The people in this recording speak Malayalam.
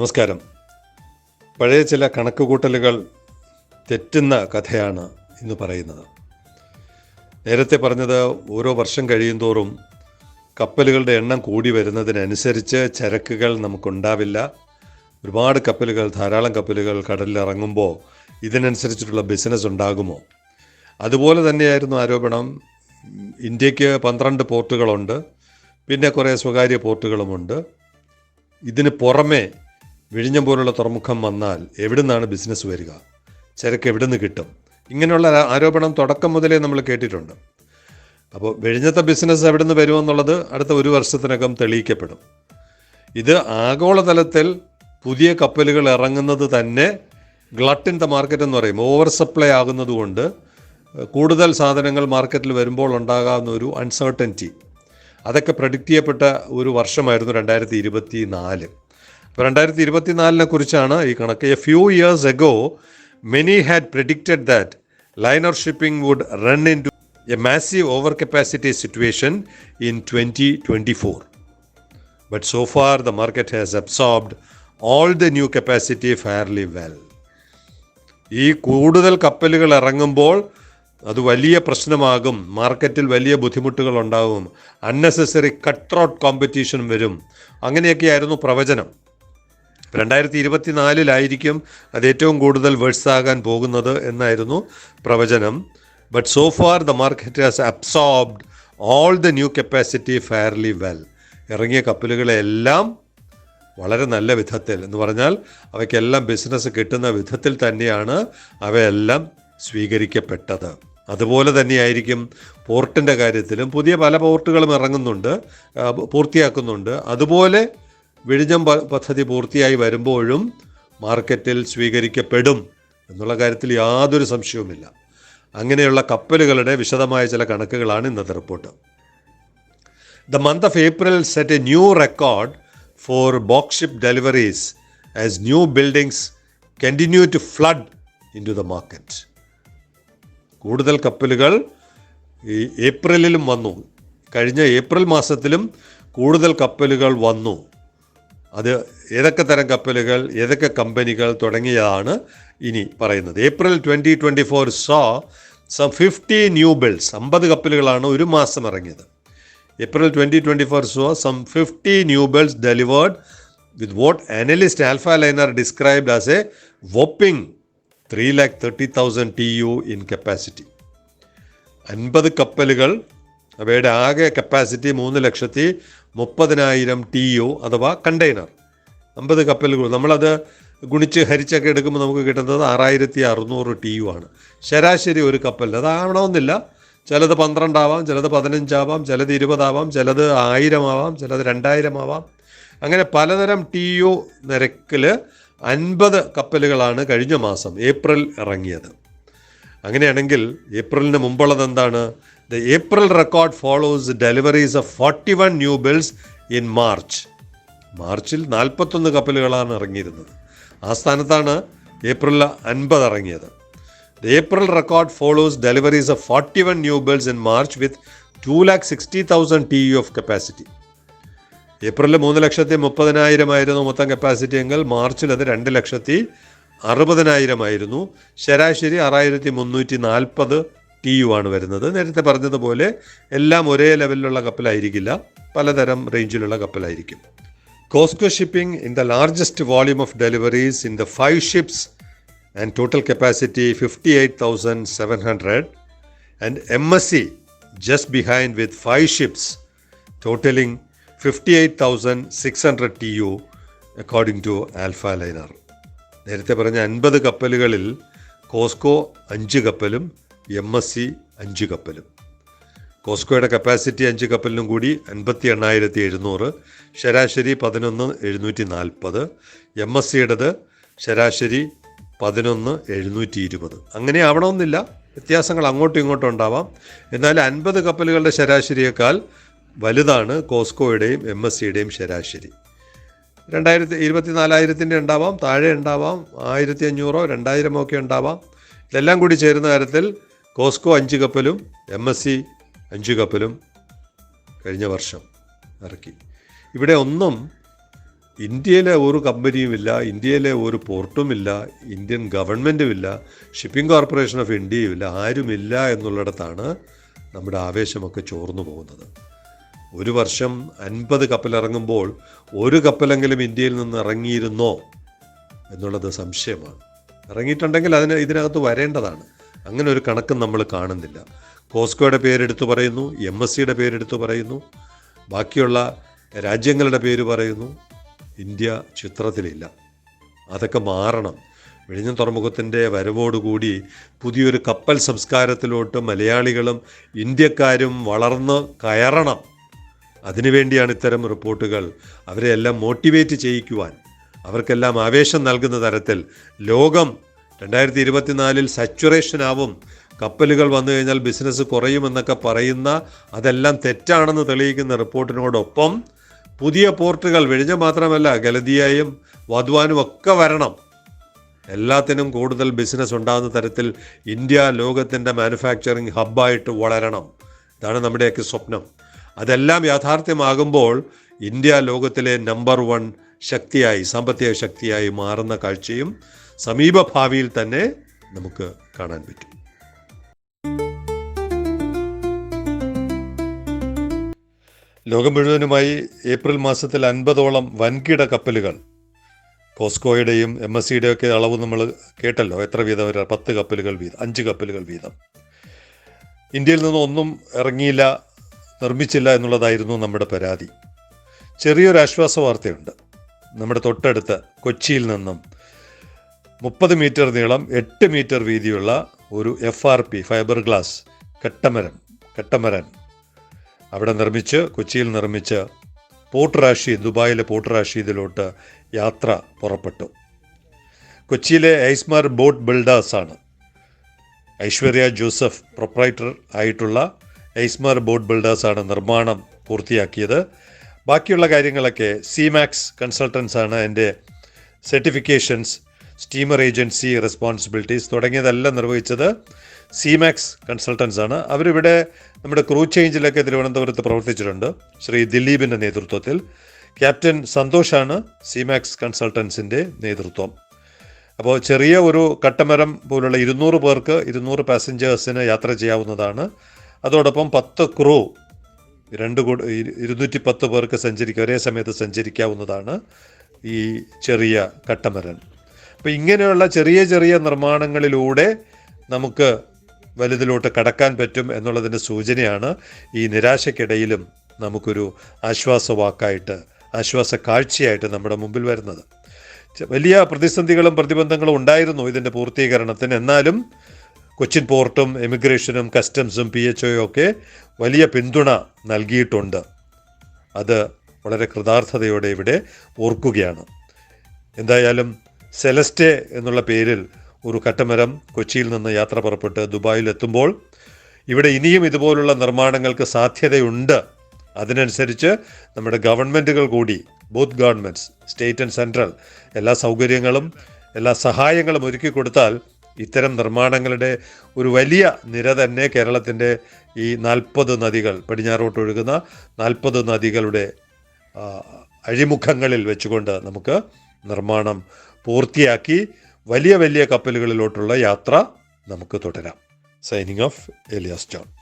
നമസ്കാരം. പഴയ ചില കണക്കുകൂട്ടലുകൾ തെറ്റുന്ന കഥയാണ് ഇന്ന് പറയുന്നത്. നേരത്തെ പറഞ്ഞത് ഓരോ വർഷം കഴിയുന്തോറും കപ്പലുകളുടെ എണ്ണം കൂടി വരുന്നതിനനുസരിച്ച് ചരക്കുകൾ നമുക്കുണ്ടാവില്ല. ഒരുപാട് കപ്പലുകൾ ധാരാളം കപ്പലുകൾ കടലിൽ ഇറങ്ങുമ്പോൾ ഇതിനനുസരിച്ചിട്ടുള്ള ബിസിനസ് ഉണ്ടാകുമോ? അതുപോലെ തന്നെയായിരുന്നു ആരോപണം. ഇന്ത്യയ്ക്ക് പന്ത്രണ്ട് പോർട്ടുകളുണ്ട്. പിന്നെ കുറേ സ്വകാര്യ പോർട്ടുകളുമുണ്ട്. ഇതിന് പുറമെ വിഴിഞ്ഞം പോലുള്ള തുറമുഖം വന്നാൽ എവിടെ നിന്നാണ് ബിസിനസ് വരിക? ചരക്ക് എവിടെ നിന്ന് കിട്ടും? ഇങ്ങനെയുള്ള ആരോപണം തുടക്കം മുതലേ നമ്മൾ കേട്ടിട്ടുണ്ട്. അപ്പോൾ വിഴിഞ്ഞത്തെ ബിസിനസ് എവിടെ നിന്ന് വരുമെന്നുള്ളത് അടുത്ത ഒരു വർഷത്തിനകം തെളിയിക്കപ്പെടും. ഇത് ആഗോളതലത്തിൽ പുതിയ കപ്പലുകൾ ഇറങ്ങുന്നത് തന്നെ ഗ്ലട്ട് ഇൻ ദ മാർക്കറ്റ് എന്ന് പറയും. ഓവർ സപ്ലൈ ആകുന്നതുകൊണ്ട് കൂടുതൽ സാധനങ്ങൾ മാർക്കറ്റിൽ വരുമ്പോൾ ഉണ്ടാകാവുന്ന ഒരു അൺസർട്ടന്റി അതൊക്കെ പ്രഡിക്റ്റ് ചെയ്യപ്പെട്ട ഒരു വർഷമായിരുന്നു രണ്ടായിരത്തി ഇരുപത്തി നാല് അപ്പോൾ രണ്ടായിരത്തി ഇരുപത്തി നാലിനെ കുറിച്ചാണ് ഈ കണക്ക്. A few years ago many had predicted that liner shipping would run into a massive over capacity situation in twenty twenty four but so far the market has absorbed all the new capacity fairly well ഈ കൂടുതൽ കപ്പലുകൾ ഇറങ്ങുമ്പോൾ അത് വലിയ പ്രശ്നമാകും. മാർക്കറ്റിൽ വലിയ ബുദ്ധിമുട്ടുകൾ ഉണ്ടാകും അൺനെസസറി കട്ട് കോമ്പറ്റീഷൻ വരും. അങ്ങനെയൊക്കെയായിരുന്നു പ്രവചനം. രണ്ടായിരത്തി ഇരുപത്തിനാലിലായിരിക്കും അത് ഏറ്റവും കൂടുതൽ വേഴ്സ് ആകാൻ പോകുന്നത് എന്നായിരുന്നു പ്രവചനം. But so far the market has absorbed all the new capacity fairly well ഇറങ്ങിയ കപ്പലുകളെല്ലാം വളരെ നല്ല വിധത്തിൽ എന്ന് പറഞ്ഞാൽ അവയ്ക്കെല്ലാം ബിസിനസ് കിട്ടുന്ന വിധത്തിൽ തന്നെയാണ് അവയെല്ലാം സ്വീകരിക്കപ്പെട്ടത്. അതുപോലെ തന്നെയായിരിക്കും പോർട്ടിന്റെ കാര്യത്തിലും പുതിയ പല പോർട്ടുകളും ഇറങ്ങുന്നുണ്ട് പൂർത്തിയാക്കുന്നുണ്ട്. അതുപോലെ വിഴിഞ്ഞം പദ്ധതി പൂർത്തിയായി വരുമ്പോഴും മാർക്കറ്റിൽ സ്വീകരിക്കപ്പെടും എന്നുള്ള കാര്യത്തിൽ യാതൊരു സംശയവുമില്ല. അങ്ങനെയുള്ള കപ്പലുകളുടെ വിശദമായ ചില കണക്കുകളാണ് ഇന്നത്തെ report. The month of April set a new record for boxship deliveries as new buildings continue to flood into the market കൂടുതൽ കപ്പലുകൾ ഈ ഏപ്രിലിലും വന്നു. കഴിഞ്ഞ ഏപ്രിൽ മാസത്തിലും കൂടുതൽ കപ്പലുകൾ വന്നു. അത് ഏതൊക്കെ തരം കപ്പലുകൾ ഏതൊക്കെ കമ്പനികൾ തുടങ്ങിയതാണ് ഇനി പറയുന്നത് April twenty twenty four saw some fifty new builds അമ്പത് കപ്പലുകളാണ് ഒരു മാസം ഇറങ്ങിയത് April 2024 saw some 50 new builds delivered with what analyst Alpha Liner described as a whopping 3,30,000 TU in capacity. അൻപത് കപ്പലുകൾ അവയുടെ ആകെ കപ്പാസിറ്റി മൂന്ന് ലക്ഷത്തി മുപ്പതിനായിരം ടി യു അഥവാ കണ്ടെയ്നർ. അമ്പത് കപ്പലുകൾ. നമ്മളത് ഗുണിച്ച് ഹരിച്ചൊക്കെ എടുക്കുമ്പോൾ നമുക്ക് കിട്ടുന്നത് ആറായിരത്തി അറുന്നൂറ് ടി യു ആണ്. ശരാശരി ഒരു കപ്പലിന്. അതാവണമെന്നില്ല ചിലത് പന്ത്രണ്ടാവാം ചിലത് പതിനഞ്ചാവാം ചിലത് ഇരുപതാവാം ചിലത് ആയിരമാവാം ചിലത് രണ്ടായിരമാവാം. അങ്ങനെ പലതരം ടി യു നിരക്കിൽ അൻപത് കപ്പലുകളാണ് കഴിഞ്ഞ മാസം ഏപ്രിൽ ഇറങ്ങിയത്. അങ്ങനെയാണെങ്കിൽ ഏപ്രിലിന് മുമ്പുള്ളത് എന്താണ്? The April record follows deliveries of forty one new builds in March മാർച്ചിൽ നാൽപ്പത്തൊന്ന് കപ്പലുകളാണ് ഇറങ്ങിയിരുന്നത്. ആ സ്ഥാനത്താണ് ഏപ്രിൽ അൻപത് ഇറങ്ങിയത്. The April record follows deliveries of forty one new builds in March with two lakh sixty thousand TEU of capacity ഏപ്രിലിൽ മൂന്ന് ലക്ഷത്തി മുപ്പതിനായിരമായിരുന്നു മൊത്തം കപ്പാസിറ്റി എങ്കിൽ മാർച്ചിൽ അത് രണ്ട് ലക്ഷത്തി അറുപതിനായിരമായിരുന്നു. ശരാശരി ആറായിരത്തി മുന്നൂറ്റി നാൽപ്പത് ടി യു ആണ് വരുന്നത്. നേരത്തെ പറഞ്ഞതുപോലെ എല്ലാം ഒരേ ലെവലിലുള്ള കപ്പലായിരിക്കില്ല. പലതരം റേഞ്ചിലുള്ള കപ്പലായിരിക്കും. Costco Shipping in the largest volume of deliveries in the five ships and total capacity fifty eight thousand seven hundred and M S C just behind with five ships totalling fifty eight thousand six hundred TEU according to Alphaliner നേരത്തെ പറഞ്ഞ അൻപത് കപ്പലുകളിൽ കോസ്കോ അഞ്ച് കപ്പലും എം എസ് സി അഞ്ച് കപ്പലും. കോസ്കോയുടെ കപ്പാസിറ്റി അഞ്ച് കപ്പലിനും കൂടി അൻപത്തി എണ്ണായിരത്തി എഴുന്നൂറ് ശരാശരി പതിനൊന്ന് എഴുന്നൂറ്റി നാൽപ്പത് എം എസ് സിയുടേത് ശരാശരി പതിനൊന്ന് എഴുന്നൂറ്റി ഇരുപത് അങ്ങനെ ആവണമെന്നില്ല. വ്യത്യാസങ്ങൾ അങ്ങോട്ടും ഇങ്ങോട്ടും ഉണ്ടാവാം. എന്നാൽ അൻപത് കപ്പലുകളുടെ ശരാശരിയേക്കാൾ വലുതാണ് കോസ്കോയുടെയും എം എസ് സിയുടെയും ശരാശരി. രണ്ടായിരത്തി ഇരുപത്തി നാലായിരത്തിന്റെ ഉണ്ടാവാം താഴെ ഉണ്ടാവാം ആയിരത്തി അഞ്ഞൂറോ രണ്ടായിരമോ ഒക്കെ ഉണ്ടാവാം. ഇതെല്ലാം കൂടി ചേരുന്ന കാര്യത്തിൽ കോസ്കോ അഞ്ച് കപ്പലും എം എസ് സി അഞ്ച് കപ്പലും കഴിഞ്ഞ വർഷം ഇറക്കി. ഇവിടെ ഒന്നും ഇന്ത്യയിലെ ഒരു കമ്പനിയുമില്ല ഇന്ത്യയിലെ ഒരു പോർട്ടുമില്ല ഇന്ത്യൻ ഗവൺമെന്റുമില്ല ഷിപ്പിംഗ് കോർപ്പറേഷൻ ഓഫ് ഇന്ത്യയുമില്ല ആരുമില്ല എന്നുള്ളിടത്താണ് നമ്മുടെ ആവേശമൊക്കെ ചോർന്നു പോകുന്നത്. ഒരു വർഷം അൻപത് കപ്പലിറങ്ങുമ്പോൾ ഒരു കപ്പലെങ്കിലും ഇന്ത്യയിൽ നിന്ന് ഇറങ്ങിയിരുന്നോ എന്നുള്ളത് സംശയമാണ്. ഇറങ്ങിയിട്ടുണ്ടെങ്കിൽ അതിന് ഇതിനകത്ത് വരേണ്ടതാണ്. അങ്ങനെ ഒരു കണക്കും നമ്മൾ കാണുന്നില്ല. കോസ്കോയുടെ പേരെടുത്ത് പറയുന്നു എം എസ് സിയുടെ പേരെടുത്ത് പറയുന്നു ബാക്കിയുള്ള രാജ്യങ്ങളുടെ പേര് പറയുന്നു. ഇന്ത്യ ചിത്രത്തിലില്ല. അതൊക്കെ മാറണം. വിഴിഞ്ഞം തുറമുഖത്തിന്റെ വരവോടുകൂടി പുതിയൊരു കപ്പൽ സംസ്കാരത്തിലോട്ട് മലയാളികളും ഇന്ത്യക്കാരും വളർന്ന് കയറണം. അതിനുവേണ്ടിയാണ് ഇത്തരം റിപ്പോർട്ടുകൾ അവരെ എല്ലാം മോട്ടിവേറ്റ് ചെയ്യിക്കുവാൻ. അവർക്കെല്ലാം ആവേശം നൽകുന്ന തരത്തിൽ ലോകം രണ്ടായിരത്തി ഇരുപത്തിനാലിൽ സച്ചുറേഷനാവും. കപ്പലുകൾ വന്നു കഴിഞ്ഞാൽ ബിസിനസ് കുറയുമെന്നൊക്കെ പറയുന്ന അതെല്ലാം തെറ്റാണെന്ന് തെളിയിക്കുന്ന റിപ്പോർട്ടിനോടൊപ്പം പുതിയ പോർട്ടുകൾ വിഴിഞ്ഞ മാത്രമല്ല ഗലതിയായും വധുവാനും ഒക്കെ വരണം. എല്ലാത്തിനും കൂടുതൽ ബിസിനസ് ഉണ്ടാകുന്ന തരത്തിൽ ഇന്ത്യ ലോകത്തിന്റെ മാനുഫാക്ചറിങ് ഹബ്ബായിട്ട് വളരണം. ഇതാണ് നമ്മുടെയൊക്കെ സ്വപ്നം. അതെല്ലാം യാഥാർത്ഥ്യമാകുമ്പോൾ ഇന്ത്യ ലോകത്തിലെ നമ്പർ വൺ ശക്തിയായി സാമ്പത്തിക ശക്തിയായി മാറുന്ന കാഴ്ചയും സമീപഭാവിയിൽ തന്നെ നമുക്ക് കാണാൻ പറ്റും. ലോകം മുഴുവനുമായി ഏപ്രിൽ മാസത്തിൽ അൻപതോളം വൻകിട കപ്പലുകൾ. കോസ്കോയുടെയും എം എസ് സിയുടെയും ഒക്കെ അളവ് നമ്മൾ കേട്ടല്ലോ എത്ര വീതം വരെ പത്ത് കപ്പലുകൾ വീതം അഞ്ച് കപ്പലുകൾ വീതം. ഇന്ത്യയിൽ നിന്നും ഒന്നും ഇറങ്ങിയില്ല നിർമ്മിച്ചില്ല എന്നുള്ളതായിരുന്നു നമ്മുടെ പരാതി. ചെറിയൊരു ആശ്വാസ വാർത്തയുണ്ട്. നമ്മുടെ തൊട്ടടുത്ത് കൊച്ചിയിൽ നിന്നും മുപ്പത് മീറ്റർ നീളം എട്ട് മീറ്റർ വീതിയുള്ള ഒരു F R P fibre glass കെട്ടമരം catamaran അവിടെ നിർമ്മിച്ച് കൊച്ചിയിൽ നിർമ്മിച്ച് പോർട്ട് ദുബായിലെ പോർട്ട് യാത്ര പുറപ്പെട്ടു. കൊച്ചിയിലെ ഐസ്മാർ ബോട്ട് ബിൽഡേഴ്സാണ് ഐശ്വര്യ ജോസഫ് പ്രൊപ്രൈറ്റർ ആയിട്ടുള്ള ഐസ്മാർ ബോട്ട് ബിൽഡേഴ്സാണ് നിർമ്മാണം പൂർത്തിയാക്കിയത്. ബാക്കിയുള്ള കാര്യങ്ങളൊക്കെ സിമാക്സ് കൺസൾട്ടൻസ് ആണ് എന്റെ സർട്ടിഫിക്കേഷൻസ് സ്റ്റീമർ ഏജൻസി റെസ്പോൺസിബിലിറ്റീസ് തുടങ്ങിയതെല്ലാം നിർവഹിച്ചത് സിമാക്സ് കൺസൾട്ടൻസ് ആണ്. അവരിവിടെ നമ്മുടെ ക്രൂ ചേഞ്ചിലൊക്കെ തിരുവനന്തപുരത്ത് പ്രവർത്തിച്ചിട്ടുണ്ട്. ശ്രീ ദിലീപിന്റെ നേതൃത്വത്തിൽ. ക്യാപ്റ്റൻ സന്തോഷാണ് സിമാക്സ് കൺസൾട്ടൻസിന്റെ നേതൃത്വം. അപ്പോൾ ചെറിയ ഒരു കട്ടമരം പോലുള്ള ഇരുന്നൂറ് പേർക്ക് ഇരുന്നൂറ് പാസഞ്ചേഴ്സിന് യാത്ര ചെയ്യാവുന്നതാണ്. അതോടൊപ്പം പത്ത് ക്രൂ രണ്ട് കൂട് ഇരു- ഇരുന്നൂറ്റി പത്ത് പേർക്ക് സഞ്ചരിക്കുക ഒരേ സമയത്ത് സഞ്ചരിക്കാവുന്നതാണ് ഈ ചെറിയ കട്ടമരൻ. അപ്പോൾ ഇങ്ങനെയുള്ള ചെറിയ ചെറിയ നിർമ്മാണങ്ങളിലൂടെ നമുക്ക് വലുതിലോട്ട് കടക്കാൻ പറ്റും എന്നുള്ളതിന്റെ സൂചനയാണ് ഈ നിരാശയ്ക്കിടയിലും നമുക്കൊരു ആശ്വാസവാക്കായിട്ട് ആശ്വാസ കാഴ്ചയായിട്ട് നമ്മുടെ മുമ്പിൽ വരുന്നത്. വലിയ പ്രതിസന്ധികളും പ്രതിബന്ധങ്ങളും ഉണ്ടായിരുന്നു ഇതിന്റെ പൂർത്തീകരണത്തിന്. എന്നാലും കൊച്ചിൻ പോർട്ടും എമിഗ്രേഷനും കസ്റ്റംസും പി എച്ച് ഒക്കെ വലിയ പിന്തുണ നൽകിയിട്ടുണ്ട്. അത് വളരെ കൃതാർത്ഥതയോടെ ഇവിടെ ഓർക്കുകയാണ്. എന്തായാലും സെലസ്റ്റെ എന്നുള്ള പേരിൽ ഒരു കട്ടമരം കൊച്ചിയിൽ നിന്ന് യാത്ര പുറപ്പെട്ട് ദുബായിൽ എത്തുമ്പോൾ ഇവിടെ ഇനിയും ഇതുപോലുള്ള നിർമ്മാണങ്ങൾക്ക് സാധ്യതയുണ്ട്. അതിനനുസരിച്ച് നമ്മുടെ ഗവൺമെന്റുകൾ കൂടി both governments state and central എല്ലാ സൗകര്യങ്ങളും എല്ലാ സഹായങ്ങളും ഒരുക്കി കൊടുത്താൽ ഇത്തരം നിർമ്മാണങ്ങളുടെ ഒരു വലിയ നിര തന്നെ കേരളത്തിന്റെ ഈ നാൽപ്പത് നദികൾ പടിഞ്ഞാറോട്ട് ഒഴുകുന്ന നാൽപ്പത് നദികളുടെ അഴിമുഖങ്ങളിൽ വെച്ചുകൊണ്ട് നമുക്ക് നിർമ്മാണം പൂർത്തിയാക്കി വലിയ വലിയ കപ്പലുകളിലോട്ടുള്ള യാത്ര നമുക്ക് തുടരാം. Signing off Elias John